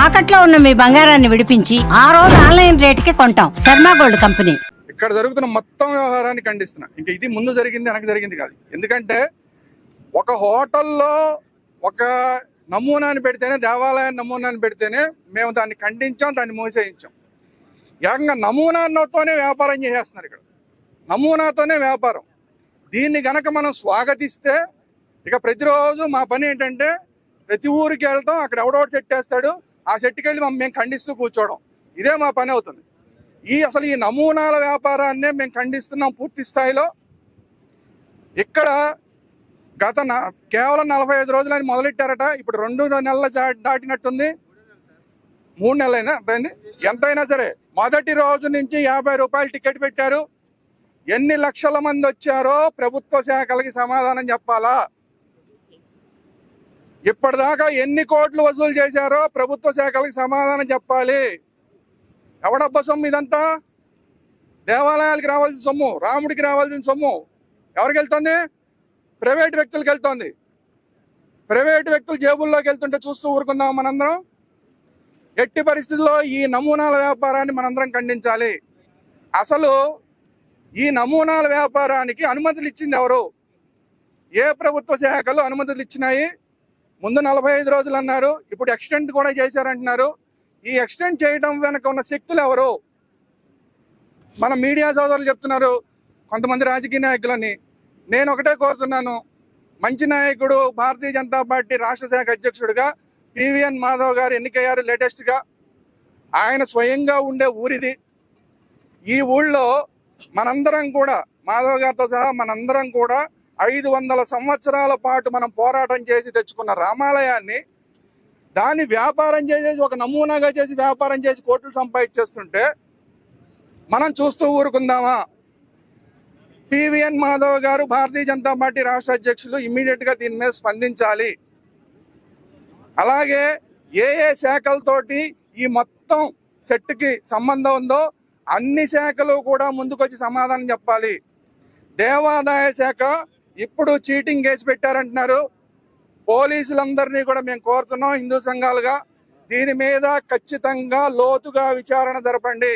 తాకట్లో ఉన్న మీ బంగారాన్ని విడిపించి ఆ రోజు ఆన్లైన్ రేటుకి కొంటాం. Sharma gold company. ఇక్కడ జరుగుతున్న మొత్తం వ్యవహారాన్ని ఖండిస్తున్నా. ఇంకా ఇది ముందు జరిగింది వెనక జరిగింది కాదు. ఎందుకంటే ఒక హోటల్లో ఒక నమూనాని పెడితేనే దేవాలయం నమూనాని పెడితేనే మేము దాన్ని ఖండించాం దాన్ని మోసేయించాం. ఏకంగా నమూనాతోనే వ్యాపారం చేసేస్తున్నారు ఇక్కడ. నమూనాతోనే వ్యాపారం. దీన్ని గనక మనం స్వాగతిస్తే ఇక ప్రతిరోజు మా పని ఏంటంటే ప్రతి ఊరికి వెళ్తాం అక్కడ ఎవడోడు సెట్ చేస్తాడు ఆ సెట్కి వెళ్ళి మేము ఖండిస్తూ కూర్చోవడం. ఇదే మా పని అవుతుంది. ఈ అసలు ఈ నమూనాల వ్యాపారాన్నే మేము ఖండిస్తున్నాం పూర్తి స్థాయిలో. ఇక్కడ గత కేవలం నలభై ఐదు రోజులని మొదలెట్టారట. ఇప్పుడు రెండు నెలల దాటినట్టుంది. మూడు నెలలైనా దాన్ని ఎంతైనా సరే మొదటి రోజు నుంచి యాభై రూపాయలు టికెట్ పెట్టారు. ఎన్ని లక్షల మంది వచ్చారో ప్రభుత్వ శాఖలకి సమాధానం చెప్పాలా? ఇప్పటిదాకా ఎన్ని కోట్లు వసూలు చేశారో ప్రభుత్వ శాఖలకు సమాధానం చెప్పాలి. ఎవడబ్బ సొమ్ము ఇదంతా? దేవాలయాలకి రావాల్సిన సొమ్ము రాముడికి రావాల్సిన సొమ్ము. ఎవరికి వెళ్తుంది? ప్రైవేట్ వ్యక్తులకు వెళ్తోంది. ప్రైవేట్ వ్యక్తులు జేబుల్లోకి వెళ్తుంటే చూస్తూ ఊరుకుందాం మనందరం. ఎట్టి పరిస్థితుల్లో ఈ నమూనాల వ్యాపారాన్ని మనందరం ఖండించాలి. అసలు ఈ నమూనాల వ్యాపారానికి అనుమతులు ఇచ్చింది ఎవరు? ఏ ప్రభుత్వ శాఖలు అనుమతులు ఇచ్చినాయి? ముందు నలభై ఐదు రోజులు అన్నారు ఇప్పుడు ఎక్స్టెండ్ కూడా చేశారంటున్నారు. ఈ ఎక్స్టెండ్ చేయడం వెనక ఉన్న శక్తులు ఎవరు? మన మీడియా సోదరులు చెప్తున్నారు కొంతమంది రాజకీయ నాయకులని. నేను ఒకటే కోరుతున్నాను మంచి నాయకుడు భారతీయ జనతా పార్టీ రాష్ట్ర శాఖ అధ్యక్షుడిగా పివిఎన్ మాధవ్ గారు ఎన్నికయ్యారు లేటెస్ట్గా. ఆయన స్వయంగా ఉండే ఊరిది. ఈ ఊళ్ళో మనందరం కూడా మాధవ్ గారితో సహా మనందరం కూడా ఐదు వందల సంవత్సరాల పాటు మనం పోరాటం చేసి తెచ్చుకున్న రామాలయాన్ని దాన్ని వ్యాపారం చేసేసి ఒక నమూనాగా చేసి వ్యాపారం చేసి కోట్లు సంపాదించేస్తుంటే మనం చూస్తూ ఊరుకుందామా? పివిఎన్ మాధవ్ గారు భారతీయ జనతా పార్టీ రాష్ట్ర అధ్యక్షులు ఇమ్మీడియట్గా దీని మీద స్పందించాలి. అలాగే ఏ ఏ శాఖలతోటి ఈ మొత్తం సెట్కి సంబంధం ఉందో అన్ని శాఖలు కూడా ముందుకొచ్చి సమాధానం చెప్పాలి. దేవాదాయ శాఖ ఇప్పుడు చీటింగ్ కేసు పెట్టారంటున్నారు. పోలీసులందరినీ కూడా మేము కోరుతున్నాం హిందూ సంఘాలుగా. దీని మీద ఖచ్చితంగా లోతుగా విచారణ జరపండి.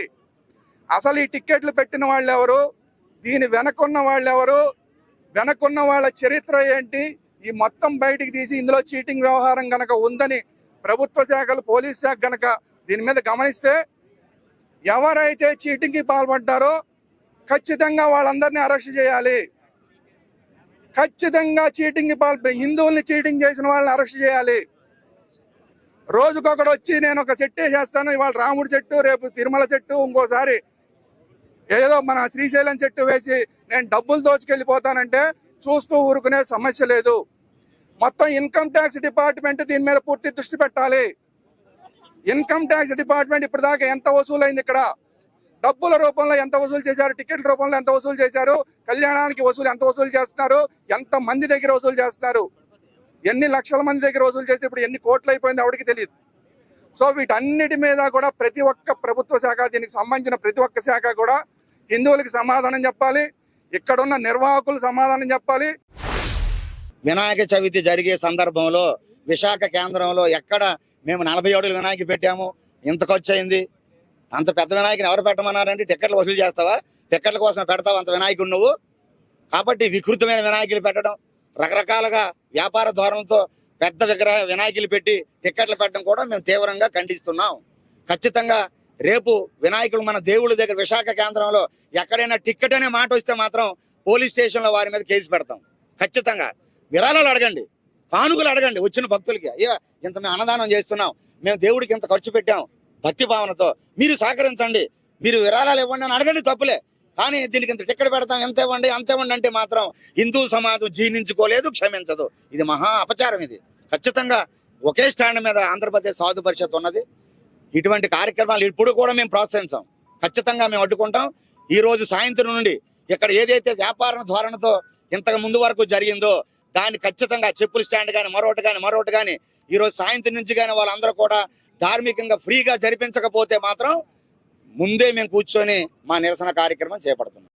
అసలు ఈ టిక్కెట్లు పెట్టిన వాళ్ళు ఎవరు దీని వెనకున్న వాళ్ళు ఎవరు వెనకున్న వాళ్ళ చరిత్ర ఏంటి? ఈ మొత్తం బయటికి తీసి ఇందులో చీటింగ్ వ్యవహారం గనక ఉందని ప్రభుత్వ శాఖలు పోలీస్ శాఖ గనక దీని మీద గమనిస్తే ఎవరైతే చీటింగ్కి పాల్పడ్డారో ఖచ్చితంగా వాళ్ళందరినీ అరెస్ట్ చేయాలి. ఖచ్చితంగా చీటింగ్ పాల్పి హిందువుల్ని చీటింగ్ చేసిన వాళ్ళని అరెస్ట్ చేయాలి. రోజుకొకడు వచ్చి నేను ఒక చెట్టు వేసేస్తాను ఇవాళ రాముడి చెట్టు రేపు తిరుమల చెట్టు ఇంకోసారి ఏదో మన శ్రీశైలం చెట్టు వేసి నేను డబ్బులు దోచుకెళ్ళిపోతానంటే చూస్తూ ఊరుకునే సమస్య లేదు. మొత్తం ఇన్కమ్ ట్యాక్స్ డిపార్ట్మెంట్ దీని మీద పూర్తి దృష్టి పెట్టాలి. ఇన్కమ్ ట్యాక్స్ డిపార్ట్మెంట్ ఇప్పటిదాకా ఎంత వసూలైంది ఇక్కడ? డబ్బుల రూపంలో ఎంత వసూలు చేశారు? టికెట్ల రూపంలో ఎంత వసూలు చేశారు? కళ్యాణానికి వసూలు ఎంత వసూలు చేస్తున్నారు? ఎంత మంది దగ్గర వసూలు చేస్తున్నారు? ఎన్ని లక్షల మంది దగ్గర వసూలు చేస్తే ఇప్పుడు ఎన్ని కోట్లు అయిపోయింది ఎవరికి తెలియదు. సో వీటన్నిటి మీద కూడా ప్రతి ఒక్క ప్రభుత్వ శాఖ దీనికి సంబంధించిన ప్రతి ఒక్క శాఖ కూడా హిందువులకి సమాధానం చెప్పాలి. ఇక్కడున్న నిర్వాహకులు సమాధానం చెప్పాలి. వినాయక చవితి జరిగే సందర్భంలో విశాఖ కేంద్రంలో ఎక్కడ మేము నలభై ఏడులు వినాయక పెట్టాము? ఇంత ఖర్చు అయింది. అంత పెద్ద వినాయకుని ఎవరు పెట్టమన్నారంటే టికెట్లు వసూలు చేస్తావా? టికెట్ల కోసం పెడతావు అంత వినాయకుడు నువ్వు. కాబట్టి వికృతమైన వినాయకులు పెట్టడం రకరకాలుగా వ్యాపార ధోరణితో పెద్ద విగ్రహ వినాయకులు పెట్టి టికెట్లు పెట్టడం కూడా మేము తీవ్రంగా ఖండిస్తున్నాం. ఖచ్చితంగా రేపు వినాయకుడు మన దేవుళ్ళ దగ్గర విశాఖ కేంద్రంలో ఎక్కడైనా టికెట్ అనే మాట వస్తే మాత్రం పోలీస్ స్టేషన్లో వారి మీద కేసు పెడతాం. ఖచ్చితంగా. విరాళాలు అడగండి. కానుకలు అడగండి వచ్చిన భక్తులకి. అయ్యా ఇంత మేము అన్నదానం చేస్తున్నాం. మేము దేవుడికి ఇంత ఖర్చు పెట్టాం. భక్తి భావనతో. మీరు సహకరించండి. మీరు విరాళాలు ఇవ్వండి అని అడగండి తప్పులే. కానీ దీనికి ఇంత టిక్కెట్ పెడతాం ఎంత ఇవ్వండి అంత ఇవ్వండి అంటే మాత్రం హిందూ సమాజం జీర్ణించుకోలేదు క్షమించదు. ఇది మహా అపచారం ఇది. ఖచ్చితంగా ఒకే స్టాండ్ మీద ఆంధ్రప్రదేశ్ సాధు పరిషత్ ఉన్నది. ఇటువంటి కార్యక్రమాలు ఇప్పుడు కూడా మేము ప్రోత్సహించాం. ఖచ్చితంగా మేము అడ్డుకుంటాం. ఈ రోజు సాయంత్రం నుండి ఇక్కడ ఏదైతే వ్యాపార ధోరణితో ఇంతకు ముందు వరకు జరిగిందో దాన్ని ఖచ్చితంగా చెప్పుల స్టాండ్ కానీ మరొకటి కానీ మరొకటి కానీ ఈరోజు సాయంత్రం నుంచి కానీ వాళ్ళందరూ కూడా ధార్మికంగా ఫ్రీగా జరిపించకపోతే మాత్రం ముందే మేము కూర్చొని మా నిరసన కార్యక్రమం చేపడుతున్నాం.